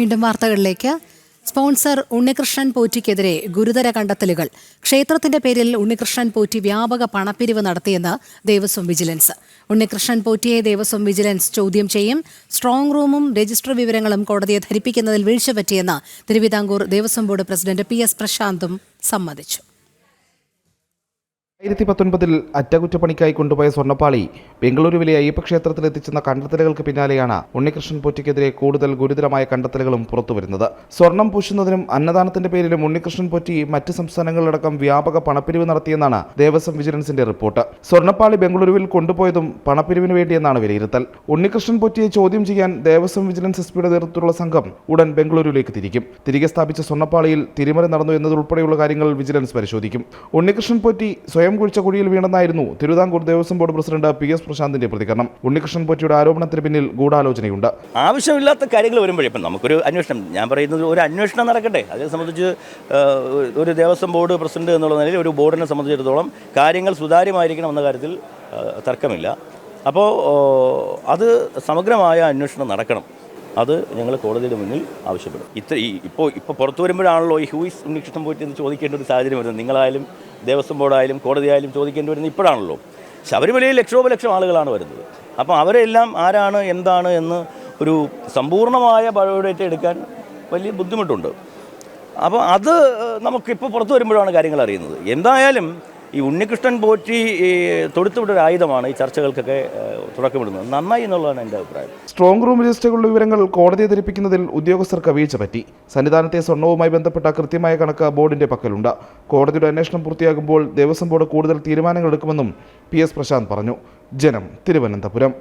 വീണ്ടും വാർത്തകളിലേക്ക്. സ്പോൺസർ ഉണ്ണികൃഷ്ണൻ പോറ്റിക്കെതിരെ ഗുരുതര കണ്ടെത്തലുകൾ. ക്ഷേത്രത്തിന്റെ പേരിൽ ഉണ്ണികൃഷ്ണൻ പോറ്റി വ്യാപക പണപ്പിരിവ് നടത്തിയെന്ന് ദേവസ്വം വിജിലൻസ്. ഉണ്ണികൃഷ്ണൻ പോറ്റിയെ ദേവസ്വം വിജിലൻസ് ചോദ്യം ചെയ്യും. സ്ട്രോങ് റൂമും രജിസ്റ്റർ വിവരങ്ങളും കോടതിയെ ധരിപ്പിക്കുന്നതിൽ വീഴ്ച പറ്റിയെന്ന് Thiruvithamkoor Devaswom board president P S പ്രശാന്തും സമ്മതിച്ചു. രണ്ടായിരത്തി പത്തൊൻപതിൽ അറ്റകുറ്റപ്പണിക്കായി കൊണ്ടുപോയ സ്വർണപ്പാളി ബംഗളൂരുവിലെ അയ്യപ്പ ക്ഷേത്രത്തിൽ എത്തിച്ചെന്ന കണ്ടെത്തലുകൾക്ക് പിന്നാലെയാണ് ഉണ്ണികൃഷ്ണൻ പൊറ്റിക്കെതിരെ കൂടുതൽ ഗുരുതരമായ കണ്ടെത്തലുകളും പുറത്തുവരുന്നത്. സ്വർണം പൂശുന്നതിനും അന്നദാനത്തിന്റെ പേരിലും ഉണ്ണികൃഷ്ണൻ പൊറ്റി മറ്റ് സംസ്ഥാനങ്ങളിലടക്കം വ്യാപക പണപ്പിരിവ് നടത്തിയെന്നാണ് ദേവസ്വം വിജിലൻസിന്റെ റിപ്പോർട്ട്. സ്വർണപ്പാളി ബംഗളൂരുവിൽ കൊണ്ടുപോയതും പണപ്പിരിവിന് വേണ്ടിയെന്നാണ് വിലയിരുത്തൽ. ഉണ്ണികൃഷ്ണൻ പൊറ്റിയെ ചോദ്യം ചെയ്യാൻ ദേവസ്വം വിജിലൻസ് എസ് പിയുടെ നേതൃത്വത്തിലുള്ള സംഘം ഉടൻ ബംഗളൂരുവിലേക്ക് തിരിക്കും. തിരികെ സ്ഥാപിച്ച സ്വർണപ്പാളിയിൽ തിരിമറി നടന്നു എന്നതുൾപ്പെടെയുള്ള കാര്യങ്ങൾ വിജിലൻസ് പരിശോധിക്കും. ഉണ്ണികൃഷ്ണൻ പൊറ്റി സ്വയം കുഴിച്ച കുഴിയിൽ വീണെന്നായിരുന്നു Thiruvithamkoor Devaswom board president P S പ്രശാന്തിന്റെ പ്രതികരണം. ഉണ്ണികൃഷ്ണൻ പൊറ്റിയുടെ ആരോപണത്തിന് പിന്നിൽ ഗൂഢാലോചനയുണ്ട്. ആവശ്യമില്ലാത്ത കാര്യങ്ങൾ വരുമ്പോഴേ ഇപ്പം നമുക്കൊരു അന്വേഷണം ഞാൻ പറയുന്നത് ഒരു അന്വേഷണം നടക്കട്ടെ. അതേ സംബന്ധിച്ച് ഒരു ദേവസ്വം ബോർഡ് പ്രസിഡന്റ് എന്നുള്ള നിലയിൽ ഒരു ബോർഡിനെ സംബന്ധിച്ചിടത്തോളം കാര്യങ്ങൾ സുതാര്യമായിരിക്കണം എന്ന കാര്യത്തിൽ തർക്കമില്ല. അപ്പോൾ അത് സമഗ്രമായ അന്വേഷണം നടക്കണം. അത് ഞങ്ങൾ കോടതിയുടെ മുന്നിൽ ആവശ്യപ്പെടും. ഇത്ര ഇപ്പോൾ ഇപ്പോൾ പുറത്തു വരുമ്പോഴാണല്ലോ ഈ ഹൂയിസ് ഉണ്ണികൃഷ്ണൻ പോയിട്ട് ചോദിക്കേണ്ട ഒരു സാഹചര്യം വരുന്നത്. നിങ്ങളായാലും ദേവസ്വം ബോർഡായാലും കോടതിയായാലും ചോദിക്കേണ്ടി വരുന്നത് ഇപ്പോഴാണല്ലോ. ശബരിമലയിൽ ലക്ഷോപലക്ഷം ആളുകളാണ് വരുന്നത്. അപ്പോൾ അവരെല്ലാം ആരാണ് എന്താണ് എന്ന് ഒരു സമ്പൂർണമായ ബയോഡേറ്റ എടുക്കാൻ വലിയ ബുദ്ധിമുട്ടുണ്ട്. അപ്പോൾ അത് നമുക്കിപ്പോൾ പുറത്തു വരുമ്പോഴാണ് കാര്യങ്ങൾ അറിയുന്നത്. എന്തായാലും ഈ ഉണ്ണികൃഷ്ണൻ പോറ്റി തൊടുത്തുവിട്ടൊരു ആയുധമാണ് ഈ ചർച്ചകൾക്കൊക്കെ തുടക്കമിടുന്നത് നന്നായി എന്നുള്ളതാണ് എന്റെ അഭിപ്രായം. സ്ട്രോങ് റൂം രജിസ്റ്ററുകളുടെ വിവരങ്ങൾ കോടതിയെ ധരിപ്പിക്കുന്നതിൽ ഉദ്യോഗസ്ഥർക്ക് വീഴ്ച പറ്റി. സന്നിധാനത്തെ സ്വർണവുമായി ബന്ധപ്പെട്ട കൃത്യമായ കണക്ക് ബോർഡിന്റെ പക്കലുണ്ട്. കോടതിയുടെ അന്വേഷണം പൂർത്തിയാകുമ്പോൾ ദേവസ്വം ബോർഡ് കൂടുതൽ തീരുമാനങ്ങൾ എടുക്കുമെന്നും പി എസ് പ്രശാന്ത് പറഞ്ഞു. ജനം തിരുവനന്തപുരം.